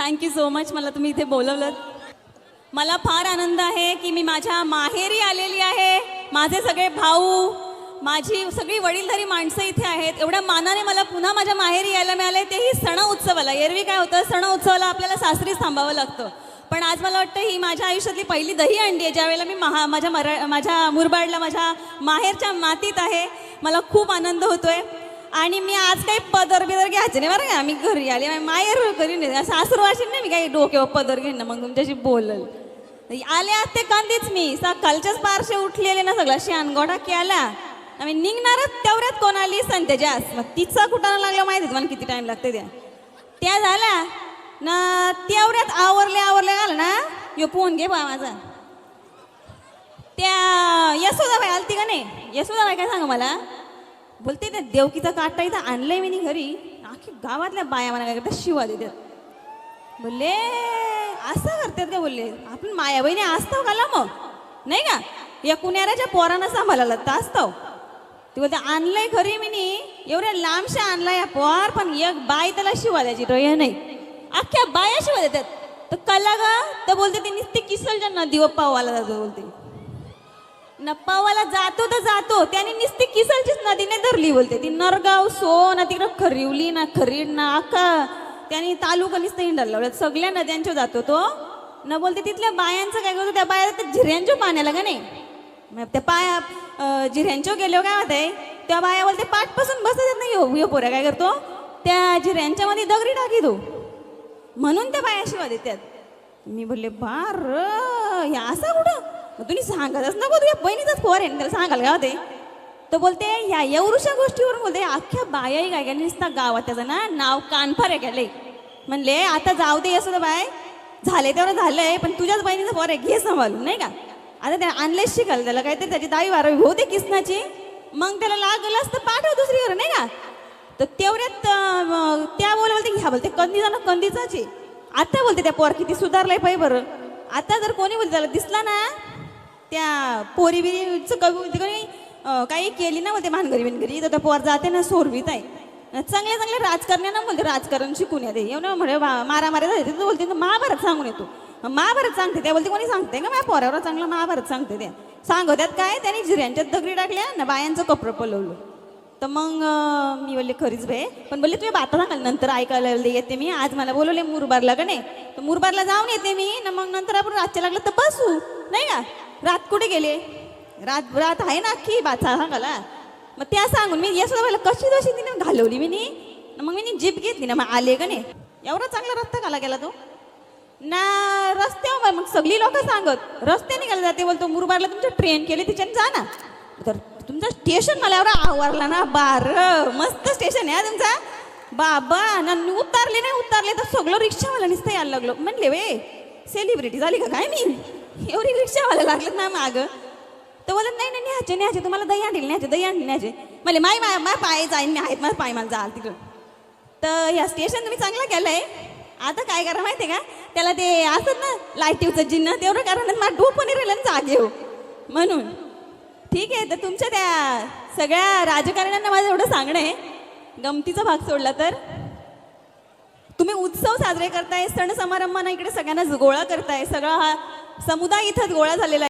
Thank you so much मला तुम्ही इथे बोलवलं मला फार आनंद आहे की मी माझ्या माहेरी आलेली आहे. माझे सगळे भाऊ माझी सगळी वडीलधारी माणसं इथे आहेत. एवढ्या मानाने मला पुन्हा माझ्या माहेरी यायला मिळाले तेही सण उत्सवाला एरवी काय होतं? सण उत्सवाला आपल्याला सासरीच थांबावं लागतं. पण आज मला वाटतं ही माझ्या आयुष्यातली पहिली दही अंडी आहे ज्यावेळेला मी महा माझ्या मरा माझ्या मुरबाडला माझ्या माहेरच्या मातीत आहे. मला खूप आनंद होतोय. आणि मी आज काही पदर बिदर घ्यायचे नाही बरं का. मी घरी आले माहेर घरी नाही. सासरू वाशी नाही मी काही डोक्यावर पदर घेईन ना मग तुमच्याशी बोलल. आले आज ते कांदीच मी. सकाळच्याच पारशे उठलेले ना सगळा. शानगोडा केला. आम्ही निघणारच तेवढ्यात कोण आली? संतेजास मग तिचा कुठाना लागला माहिती मला किती टाइम लागते त्या त्या झाल्या. ना तेवढ्यात आवरले आवरले आलं ना. यो फोन घे बा माझा. त्या यशोदाबाई आलती का नाही? यशोदाबाई काय सांगा मला? बोलते त्या देवकीचा काटा इथं आणलंय मी घरी. आखी गावातल्या बाया मला काय करतात शिवा देतात बोलले असं करतात का? बोलले आपण माया बहिणी असतो काला मग? नाही का? या कुण्याऱ्याच्या पोरानं सांभाळायला तर असतो ते बोलते आणलंय खरी मी एवढ्या लांबशा आणलाय या पोर पण एक बाई त्याला शिवा द्यायची तो हे नाही. अख्ख्या बाया शिवा देतात तर कला ग तर बोलते ते नुसते किसलच्या नदीवर पावाला जातो बोलते. नप्पावाला जातो तर जातो. त्याने नुसती किसलचीच नदीने धरली बोलते. ती नरगाव सो ना तिकडं खरिवली ना खरीड ना आका. त्याने तालुका नुसतं हिंडायला सगळ्या नद्यांच्या जातो तो. न बोलते तिथल्या बायांचं काय करतो? त्या बाया तर झिऱ्यांच्या पाण्याला का नाही? मग त्या पाया झिऱ्यांच्या गेलो काय आहे त्या बाया बोलते पाठपासून बसत नाही हो यो पोऱ्या काय करतो? त्या झिऱ्यांच्या मध्ये दगडी टाकी तो. म्हणून त्या बाया शिवा देतात. मी बोलले बार हे असं कुठं? मग तुम्ही सांगतच नको तुझ्या बहिणीचाच पोर आहे ना, त्याला सांगाल का ते तर बोलते ह्या एवढ्याशा गोष्टीवरून बोलते अख्ख्या बायाही काय केलं नुसता गावात त्याचं ना नाव कानफार गेले म्हणले आता जाऊ दे असं बाय. झाले तेवढं झालंय पण तुझ्याच बहिणीचं पोर आहे घे सांभाळून नाही का? आता त्या आणलेच शिकाल त्याला काहीतरी त्याची दहावी बारावी होते किसनाची. मग त्याला लागलं असतं पाठव दुसरीवर नाही का? तर तेवढ्यात अं, त्या बोल बोलते ह्या बोलते कंदी जाणं कंदीचाच आहे. आता बोलते त्या पोर किती सुधारलाय पाहिजे बरं. आता जर कोणी बोलते त्याला दिसला ना त्या पोरी बिरीचं कवी बोलते कोणी काही केली ना बोलते भानगरी बिनगरी तर त्या पोर जाते ना सोरवीत आहे. चांगल्या चांगल्या राजकारण्यांना बोलते राजकारण शिकून येते येऊन म्हणे मारा झाली तर बोलते महाभारत सांगून येतो. महाभारत सांगते त्या बोलते कोणी सांगते का माझ्या पोरावर चांगलं महाभारत सांगते त्या? सांगत्यात काय त्याने जिऱ्यांच्यात दगडी टाकल्या ना बायांचं कपडं पलवलं. तर मग मी बोलले खरीच भे. पण बोलले तुम्ही बाता सांगाल नंतर ऐकायला येते मी. आज मला बोलवले मुरबारला का नाही? तर मुरबारला जाऊन येते मी. ना मग नंतर आपण रातच्या लागलं तर बसू. नाही का? रात कुठे गेले? रात रात आहे ना की बाचा सांगाला मग त्या सांगून मी या सुद्धा कशी जशी तिने घालवली मी नी मग मी जीप घेतली ना मग आले का नाही? एवढा चांगला रस्ता घाला गेला तो? ना रस्त्यावर मग सगळी लोक सांगत रस्त्याने गेला जाते बोलतो मुरबारला तुमच्या ट्रेन केली तिच्याने जा ना. तर तुमचं स्टेशन मला एवढा आवरला ना बार मस्त स्टेशन आहे तुमचा. बाबा ना उतारले नाही उतारले तर सगळं रिक्षावाला नुसतं यायला लागलो. म्हणले वे सेलिब्रिटी झाली का काय मी? एवढी रिक्षावाला लागलं ना मागं. तर बोलत नाही नाही न्यायचे न्यायचे तुम्हाला दही आणली न्यायचे दही आणली न्यायचे. म्हणजे माय माय माय पाय जाईन मी आहेत माझं पाय मला जाल तिकडं. तर ह्या स्टेशन तुम्ही चांगलं आहे आता काय करा माहितीये का? त्याला ते असत ना लाईटीवचं जिन्न तेवढं कारण मला डोप पण राहिलं ना जागे हो. म्हणून. ठीक आहे तर तुमच्या त्या सगळ्या राजकारण्यांना माझं एवढं सांगणं आहे. गमतीचा भाग सोडला तर. तुम्ही उत्सव साजरे करताय सण समारंभांना इकडे सगळ्यांना गोळा करताय सगळा हा समुदाय इथं गोळा झालेला आहे